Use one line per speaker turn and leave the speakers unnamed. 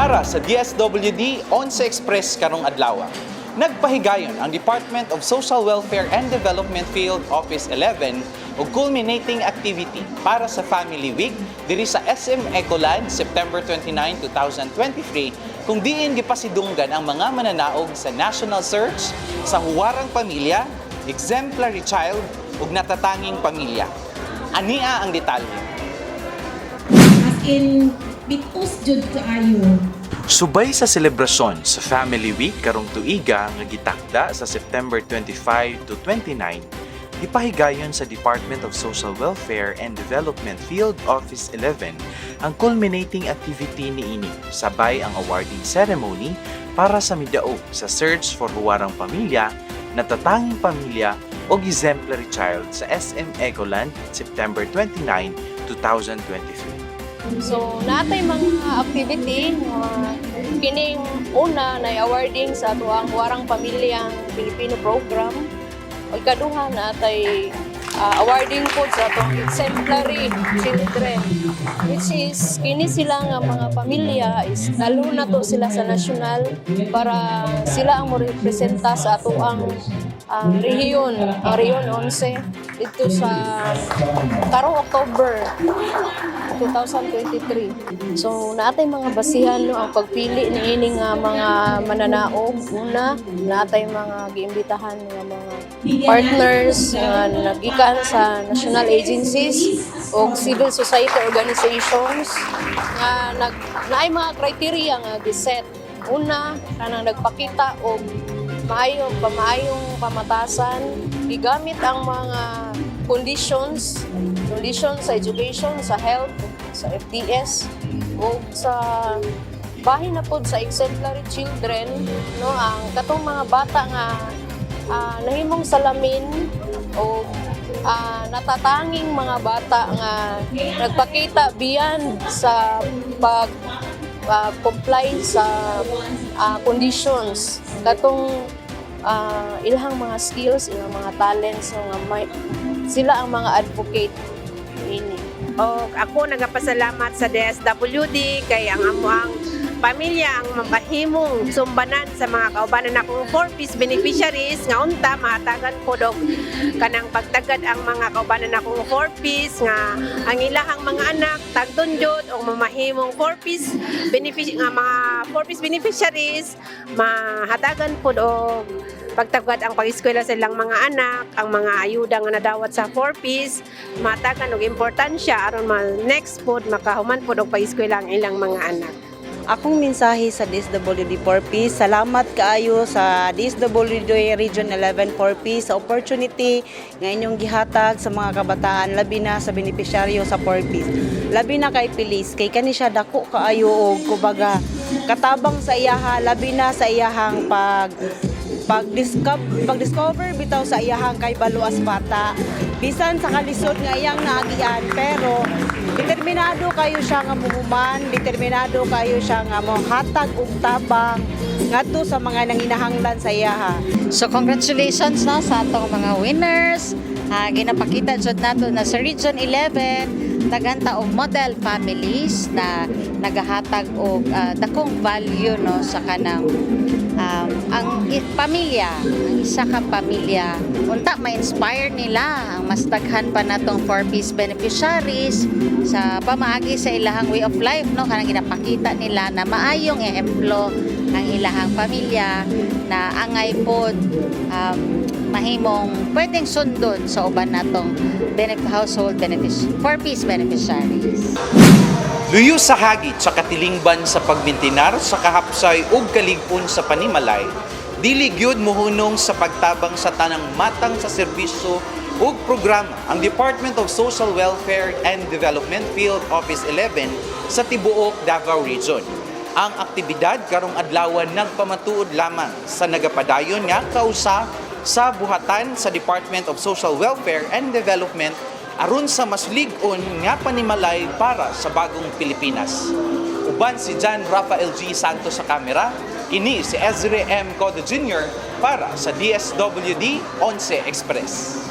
Para sa DSWD 11 Express karong adlaw. Nagpahigayon ang Department of Social Welfare and Development Field Office 11 o culminating activity para sa Family Week diri sa SM Ecoland September 29, 2023 kung diin gipasidunggan ang mga mananaog sa National Search sa Huwarang Pamilya, Exemplary Child ug Natatanging Pamilya. Ania ang detalye.
As in, bitus jud kaayo.
Subay sa selebrasyon sa Family Week karong tuiga nga gitakda sa September 25 to 29, gipahigayon sa Department of Social Welfare and Development Field Office 11 ang culminating activity niini sabay ang awarding ceremony para sa midaog sa Search for Huwarang Pamilya, Natatanging Pamilya o Exemplary Child sa SM Ecoland September 29, 2023.
So, natay mga activity nga kining una na awarding sa ato ang Warang Pamilyang Pilipino Program. O ikaduha natay ah, awarding po sa atong exemplary children which is kini sila nga mga pamilya is lalo na to sila sa national para sila ang mo representa sa ato ang ah, rehiyon, ang rehiyon 11 dito sa karong October 2023. So, naatay mga basihan no, ang pagpili ni ini nga mga mananaog. Una, naatay mga giimbitahan nga mga partners nga nagikan sa national agencies o civil society organizations nga nag naay mga criteria nga giset. Una, kanang nagpakita og maayong pamaayong pamatasan gigamit ang mga conditions conditions sa education, sa health, sa FDS o sa bahin na pod sa exemplary children no ang katong mga bata nga ah, nahimong salamin o ah, natatanging mga bata nga nagpakita beyond sa pag ah, comply sa ah, conditions. Katong ah, ilahang mga skills ilang mga talents nga may sila ang mga advocate
O ako nagapasalamat sa DSWD kay ang amo ang pamilya ang mapahimong sumbanan sa mga kaubanan akong four-piece beneficiaries. Nga unta mahatagan ko dog kanang pagtagad ang mga kaubanan akong four-piece. Nga ang ilahang mga anak tagdon jud o mamahimong four-piece benefic nga mga four-piece beneficiaries mahatagan po og pagtagad ang pag-eskwela sa ilang mga anak, ang mga ayuda nga nadawat sa 4-piece, matagan og importansya aron ma next pod makahuman pod og pag-eskwela ang ilang mga anak.
Akong mensahe sa DSWD 4P, salamat kaayo sa DSWD Region 11 4P sa opportunity nga inyong gihatag sa mga kabataan labi na sa benepisyaryo sa 4P. Labi na kay Pilis kay kani siya dako kaayo og kubaga katabang sa iyaha labi na sa iyahang pag pag-discover, pag-discover bitaw sa iyahang kay Baluas Bata. Bisan sa kalisod nga iyang naagian, pero determinado kayo siya nga muhuman, determinado kayo siya nga mo hatag og tabang ngadto sa mga nanginahanglan sa iyaha.
So congratulations no sa atong mga winners. Ah, ginapakita jud nato na sa Region 11 naganta og model families na nagahatag og ah, dakong value no sa kanang um, ang pamilya, ang isa ka pamilya, unta ma-inspire nila ang mas daghan pa natong four-piece beneficiaries sa pamaagi sa ilahang way of life no? Kanang ginapakita nila na maayong ehemplo ang ilahang pamilya na angay pod um, mahimong pwedeng sundon sa uban natong household benefic- four-piece beneficiaries.
Luyo sa hagit sa katilingban sa pagmintinar sa kahapsay ug kaligpon sa panimalay, dili gyud muhunong sa pagtabang sa tanang matang sa serbisyo ug programa ang Department of Social Welfare and Development Field Office 11 sa tibuok Davao Region. Ang aktibidad karong adlaw nagpamatuod lamang sa nagapadayon nga kausa sa buhatan sa Department of Social Welfare and Development aron sa mas ligon nga panimalay para sa bagong Pilipinas. Uban si John Rafael G. Santos sa kamera, ini si Ezre M. Codo Jr. para sa DSWD 11 Express.